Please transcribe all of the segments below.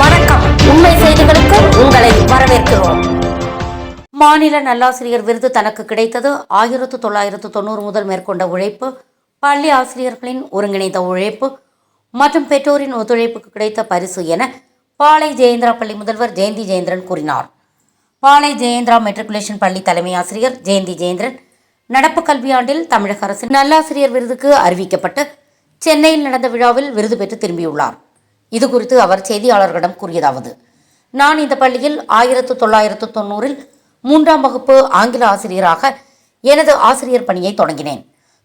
வணக்கம். உண்மை செய்திகளுக்கு உங்களை வரவேற்கிறோம். மாநில நல்லாசிரியர் விருது தனக்கு கிடைத்தது. ஆயிரத்து தொள்ளாயிரத்து தொண்ணூறு முதல் மேற்கொண்ட உழைப்பு பள்ளி ஆசிரியர்களின் ஒருங்கிணைந்த உழைப்பு மற்றும் பெற்றோரின் ஒத்துழைப்புக்கு கிடைத்த பரிசு என பாளை ஜெயேந்திரா பள்ளி முதல்வர் ஜெயந்தி ஜெயேந்திரன் கூறினார். பாளை ஜெயேந்திரா மெட்ரிகுலேஷன் பள்ளி தலைமை ஆசிரியர் ஜெயந்தி ஜெயேந்திரன் நடப்பு கல்வியாண்டில் தமிழக அரசின் நல்லாசிரியர் விருதுக்கு அறிவிக்கப்பட்டு சென்னையில் நடந்த விழாவில் விருது பெற்று திரும்பியுள்ளார். இது குறித்து அவர் செய்தியாளர்களிடம் கூறியதாவது நான் இந்த பள்ளியில் ஆயிரத்து தொள்ளாயிரத்து தொண்ணூறில் மூன்றாம் வகுப்பு ஆங்கில ஆசிரியராக எனது ஆசிரியர் பணியை தொடங்கினேன்.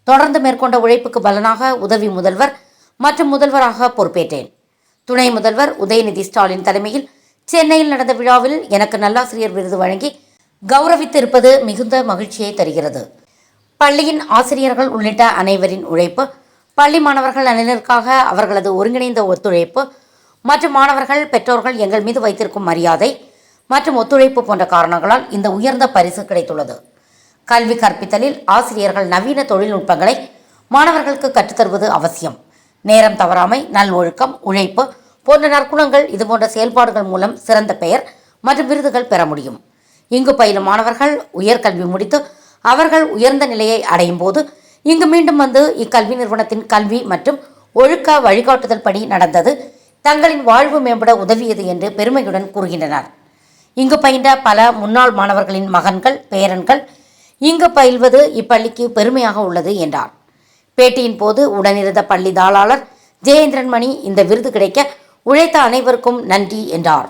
தொடர்ந்து மேற்கொண்ட உழைப்புக்கு பலனாக உதவி முதல்வர் மற்றும் முதல்வராக பொறுப்பேற்றேன். துணை முதல்வர் உதயநிதி ஸ்டாலின் தலைமையில் சென்னையில் நடந்த விழாவில் எனக்கு நல்லாசிரியர் விருது வழங்கி கௌரவித்திருப்பது மிகுந்த மகிழ்ச்சியை தருகிறது. பள்ளியின் ஆசிரியர்கள் உள்ளிட்ட அனைவரின் உழைப்பு பள்ளி மாணவர்கள் நலனிற்காக அவர்களது ஒருங்கிணைந்த ஒத்துழைப்பு மற்றும் மாணவர்கள் பெற்றோர்கள் எங்கள் மீது வைத்திருக்கும் மரியாதை மற்றும் ஒத்துழைப்பு போன்ற காரணங்களால் இந்த உயர்ந்த பரிசு கிடைத்துள்ளது. கல்வி கற்பித்தலில் ஆசிரியர்கள் நவீன தொழில்நுட்பங்களை மாணவர்களுக்கு கற்றுத்தருவது அவசியம். நேரம் தவறாமை நல்ஒழுக்கம் உழைப்பு போன்ற நற்குணங்கள் இதுபோன்ற செயல்பாடுகள் மூலம் சிறந்த பெயர் மற்றும் விருதுகள் பெற முடியும். இங்கு பயிலும் மாணவர்கள் உயர்கல்வி முடித்து அவர்கள் உயர்ந்த நிலையை அடையும் போது இங்கு மீண்டும் வந்து இக்கல்வி நிறுவனத்தின் கல்வி மற்றும் ஒழுக்க வழிகாட்டுதல் படி நடந்தது. தங்களின் வாழ்வு மேம்பட உதவியது என்று பெருமையுடன் கூறுகின்றனர். இங்கு பயின்ற பல முன்னாள் மாணவர்களின் மகன்கள் பேரன்கள் இங்கு பயில்வது இப்பள்ளிக்கு பெருமையாக உள்ளது என்றார். பேட்டியின் போது உடனிருந்த பள்ளி தாளாளர் ஜெயேந்திரன் மணி இந்த விருது கிடைக்க உழைத்த அனைவருக்கும் நன்றி என்றார்.